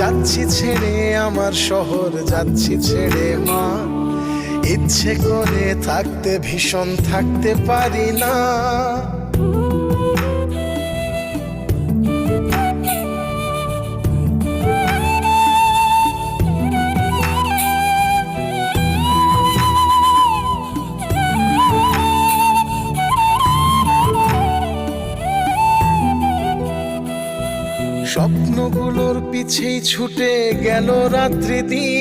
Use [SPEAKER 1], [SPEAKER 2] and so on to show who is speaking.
[SPEAKER 1] যাচ্ছি ছেড়ে আমার শহর যাচ্ছি ছেড়ে মা। ইচ্ছে করে থাকতে ভীষণ থাকতে পারি না। স্বপ্নগুলোর পিছেই ছুটে গেল রাত্রি দিন